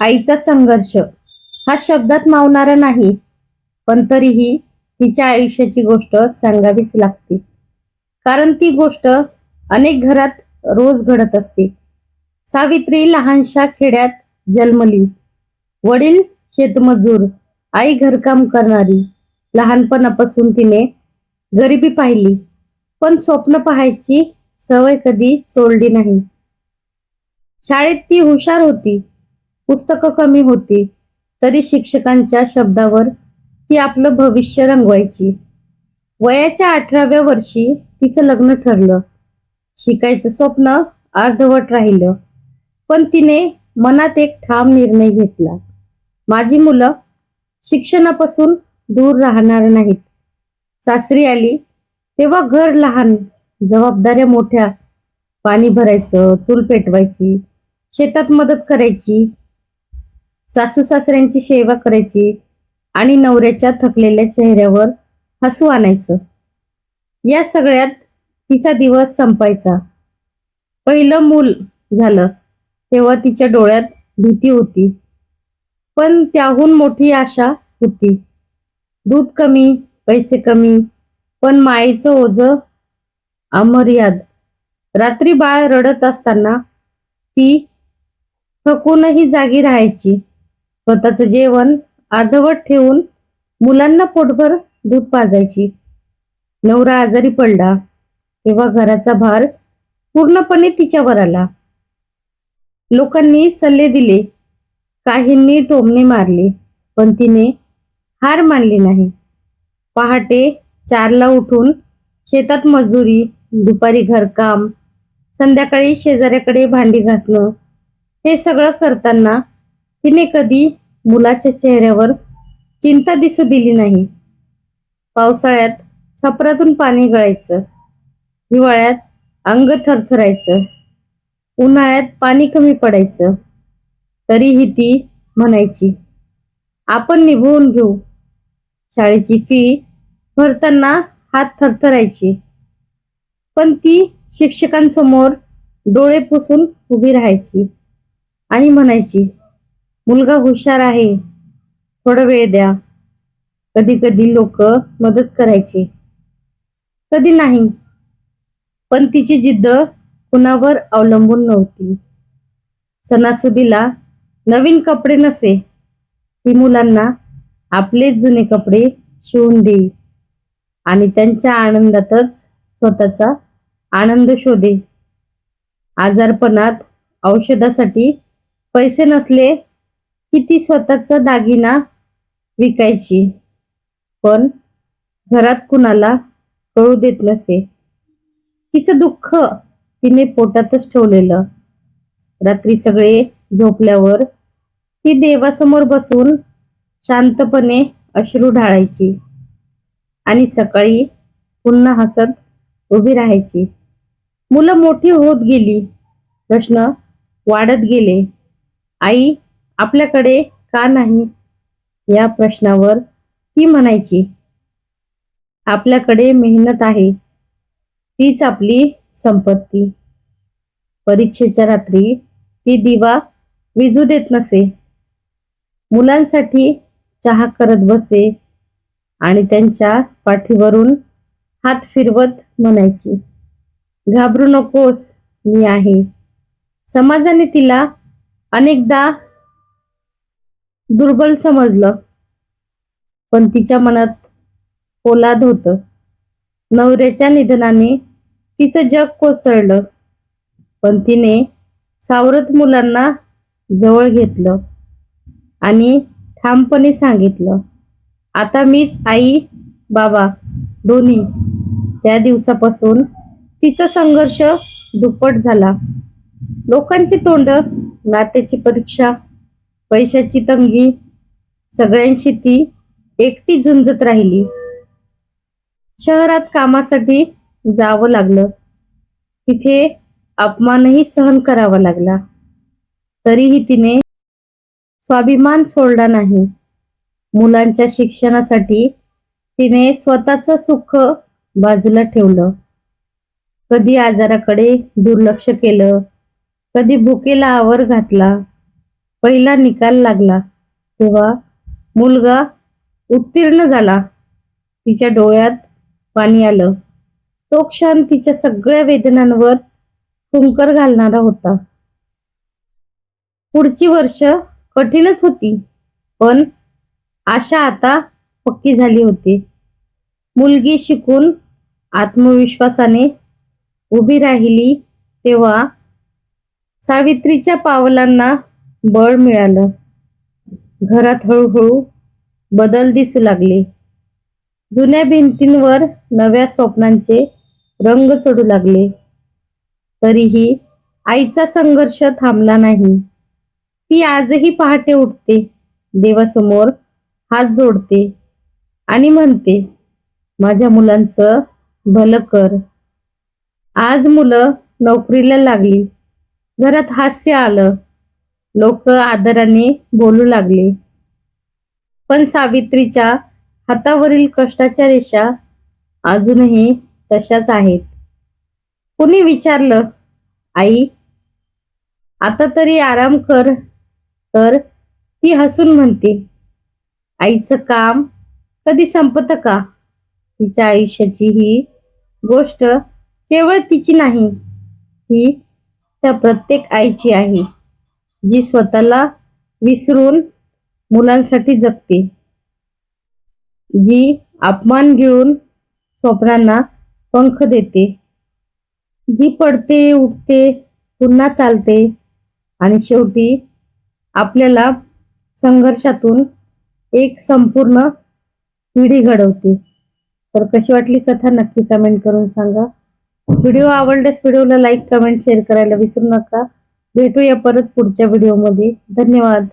आईचा संघर्ष. हा शब्दात मावणारा नाही पण तरीही तिच्या आयुष्याची गोष्ट सांगावीच लागते. कारण ती गोष्ट अनेक घरात रोज घडत असते. सावित्री लहानशा खेड्यात जन्मली. वडील शेतमजूर आई घरकाम करणारी. लहानपणापासून तिने गरिबी पाहिली पण स्वप्न पाहायची सवय कधी सोडली नाही. शाळेत ती हुशार होती. पुस्तकं कमी होती तरी शिक्षकांच्या शब्दावर ती आपलं भविष्य रंगवायची. वयाच्या अठराव्या वर्षी तिचं लग्न ठरलं. शिकायचं स्वप्न अर्धवट राहिलं पण तिने मनात एक ठाम निर्णय घेतला. माझी मुलं शिक्षणापासून दूर राहणार नाहीत. सासरी आली तेव्हा घर लहान जबाबदाऱ्या मोठ्या पाणी भरायचं चूल पेटवायची शेतात मदत करायची सासू सासऱ्यांची सेवा करायची आणि नवऱ्याच्या थकलेल्या चेहऱ्यावर हसू आणायचं. या सगळ्यात तिचा दिवस संपायचा. पहिलं मूल झालं तेव्हा तिच्या डोळ्यात भीती होती. पण त्याहून मोठी आशा होती. दूध कमी पैसे कमी पण मायेचं ओझ अमर्याद. रात्री बाळ रडत असताना ती थकूनही जागी राहायची. स्वतःचं जेवण अर्धवट ठेवून मुलांना पोटभर दूध पाजायची. नवरा आजारी पडला तेव्हा घराचा भार पूर्णपणे तिच्यावर आला. लोकांनी सल्ले दिले काहींनी टोमणे मारले पण तिने हार मानली नाही. पहाटे चारला उठून शेतात मजुरी दुपारी घरकाम संध्याकाळी शेजाऱ्याकडे भांडी घासणं हे सगळं करताना तिने कधी मुलाच्या चेहऱ्यावर चिंता दिसू दिली नाही. पावसाळ्यात छपरातून पाणी गळायचं. हिवाळ्यात अंग थरथरायचं. उन्हाळ्यात पाणी कमी पडायचं. तरीही ती म्हणायची आपण निभवून घेऊ. शाळेची फी भरताना हात थरथरायची. पण ती शिक्षकांसमोर डोळे पुसून उभी राहायची आणि म्हणायची मुलगा हुशार आहे. थोडा वेळ द्या. कधी कधी लोक मदत करायचे. कधी नाही. पण तिची जिद्द कुणावर अवलंबून नव्हती. सणासुदीला नवीन कपडे नसे. ती मुलांना आपलेच जुने कपडे शिवून देई आणि त्यांच्या आनंदातच स्वतःचा आनंद शोधे आजारपणात औषधासाठी पैसे नसले की ती स्वतःचा दागिना विकायची? पण घरात कुणाला कळू देत नसे. तिचं दुःख तिने पोटातच ठेवलेलं. रात्री सगळे झोपल्यावर ती देवासमोर बसून शांतपणे अश्रू ढाळायची आणि सकाळी पुन्हा हसत उभी राहायची. मुलं मोठी होत गेली. प्रश्न वाढत गेले. आई आपल्याकडे का नाही? या प्रश्नावर ती म्हणायची. आपल्याकडे मेहनत आहे. तीच आपली संपत्ती. परीक्षेच्या रात्री ती दिवा विजू देत नसे. मुलांसाठी चहा करत बसे आणि त्यांच्या पाठीवरून हात फिरवत म्हणायची. घाबरू नकोस मी आहे. समाजाने तिला अनेकदा दुर्बल समजलं. पण तिच्या मनात पोलाद होत. नवऱ्याच्या निधनाने तिचं जग कोसळलं. पण तिने सावरत मुलांना जवळ घेतलं आणि ठामपणे सांगितलं आता मीच आई बाबा दोन्ही. त्या दिवसापासून तिचा संघर्ष दुप्पट झाला. लोकांची तोंड नात्याची परीक्षा पैशाची तंगी सगळ्यांशी ती एकटी झुंजत राहिली. शहरात कामासाठी जावं लागलं. तिथे अपमानही सहन करावा लागला. तरीही तिने स्वाभिमान सोडला नाही. मुलांच्या शिक्षणासाठी तिने स्वतःचं सुख बाजूला ठेवलं. कधी आजाराकडे दुर्लक्ष केलं कधी भुकेला आवर घातला. पहिला निकाल लागला तेव्हा मुलगा उत्तीर्ण झाला. तिच्या डोळ्यात पाणी आलं. तो क्षण तिच्या सगळ्या वेदनांवर फुंकर घालणारा होता. पुढची वर्ष कठीणच होती पण आशा आता पक्की झाली होती. मुलगी शिकून आत्मविश्वासाने उभी राहिली तेव्हा सावित्रीच्या पावलांना बळ मिळालं. घरात हळूहळू बदल दिसू लागले. जुन्या भिंतींवर नव्या स्वप्नांचे रंग चढू लागले. तरीही आईचा संघर्ष थांबला नाही. ती आजही पहाटे उठते देवासमोर हात जोडते आणि म्हणते माझ्या मुलांचं भलं कर. आज मुलं नोकरीला लागली. घरात हास्य आलं. लोक आदराने बोलू लागले. पण सावित्रीच्या हातावरील कष्टाच्या रेषा अजूनही तशाच आहेत. कुणी विचारलं आई आता तरी आराम कर तर ती हसून म्हणते आईचं काम कधी संपत का? तिच्या आयुष्याची ही गोष्ट केवळ तिची नाही ही त्या प्रत्येक आईची आहे. जी स्वतःला विसरून मुलांसाठी जगते. जी अपमान गिळून स्वप्नांना पंख देते. जी पडते उठते पुन्हा चालते आणि शेवटी आपल्याला संघर्षातून एक संपूर्ण पिढी घडवते. तर कशी वाटली कथा नक्की कमेंट करून सांगा. व्हिडिओ आवडल्यास व्हिडिओला लाईक कमेंट शेअर करायला विसरू नका. भेटूया परत पुढच्या व्हिडिओमध्ये धन्यवाद.